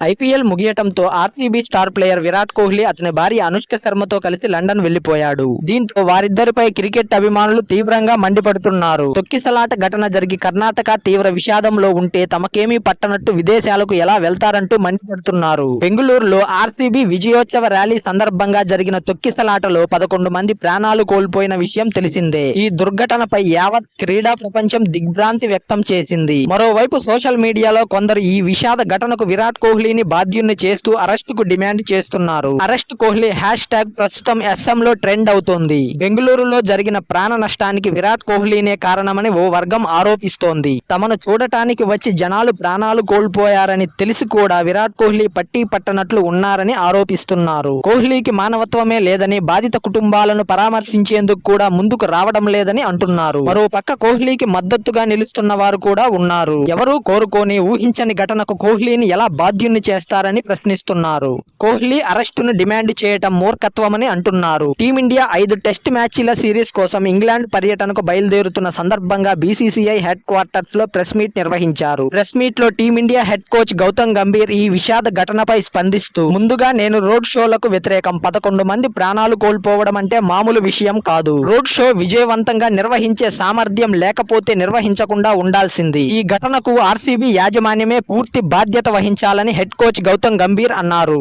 IPL ముగియటంతో RCB star player Virat Kohli అతని భార్య అనుష్క శర్మతో కలిసి లండన్ వెళ్ళిపోయాడు దీంతో వారిద్దరిపై క్రికెట్ అభిమానులు తీవ్రంగా మండిపడుతున్నారు. తొక్కిసలాట ఘటన జరిగి కర్ణాటక తీవ్ర విషాదంలో ఉంటే తమకేమీ పట్టనట్టు విదేశాలకు ఎలా వెళ్తారంటూ మండిపడుతున్నారు. బెంగళూరులో ఆర్సీబీ విజయోత్సవ ర్యాలీ సందర్భంగా జరిగిన తొక్కిసలాటలో పదకొండు మంది ప్రాణాలు కోల్పోయిన విషయం తెలిసిందే. ఈ దుర్ఘటనపై యావత్ క్రీడా ప్రపంచం దిగ్భ్రాంతి వ్యక్తం చేసింది. మరోవైపు సోషల్ మీడియాలో కొందరు ఈ విషాద ఘటనకు విరాట్ కోహ్లీ కోహ్లీని బాధ్యుని చేస్తూ అరెస్ట్కు డిమాండ్ చేస్తున్నారు. అరెస్ట్ కోహ్లీ హ్యాష్ ట్యాగ్ ప్రస్తుతం ఎస్ఎం లో ట్రెండ్ అవుతోంది. బెంగళూరులో జరిగిన ప్రాణ నష్టానికి విరాట్ కోహ్లీనే కారణమని ఓ వర్గం ఆరోపిస్తోంది. తమను చూడటానికి వచ్చి జనాలు ప్రాణాలు కోల్పోయారని తెలిసి కూడా విరాట్ కోహ్లీ పట్టి పట్టనట్లు ఉన్నారని ఆరోపిస్తున్నారు. కోహ్లీకి మానవత్వమే లేదని బాధిత కుటుంబాలను పరామర్శించేందుకు కూడా ముందుకు రావడం లేదని అంటున్నారు. మరో పక్క కోహ్లీకి మద్దతుగా నిలుస్తున్న వారు కూడా ఉన్నారు. ఎవరూ కోరుకోని ఊహించని ఘటనకు కోహ్లీని ఎలా బాధ్యుని బాధ్యుణ్ణి చేస్తారని ప్రశ్నిస్తున్నారు. కోహ్లీ అరెస్టును డిమాండ్ చేయటం మూర్ఖత్వమని అంటున్నారు. టీమిండియా ఐదు టెస్ట్ మ్యాచ్ల సిరీస్ కోసం ఇంగ్లాండ్ పర్యటనకు బయలుదేరుతున్న సందర్భంగా బీసీసీఐ హెడ్ క్వార్టర్స్లో ప్రెస్ మీట్ నిర్వహించారు. ప్రెస్ మీట్లో team India head coach Gautam Gambhir ఈ విషాద ఘటనపై స్పందిస్తూ ముందుగా నేను రోడ్ షోలకు వ్యతిరేకం. పదకొండు మంది ప్రాణాలు కోల్పోవడం అంటే మామూలు విషయం కాదు. రోడ్ షో విజయవంతంగా నిర్వహించే సామర్థ్యం లేకపోతే నిర్వహించకుండా ఉండాల్సింది. ఈ ఘటనకు ఆర్సీబీ యాజమాన్యమే పూర్తి బాధ్యత వహించాలని హెడ్ కోచ్ గౌతమ్ గంభీర్ అన్నారు.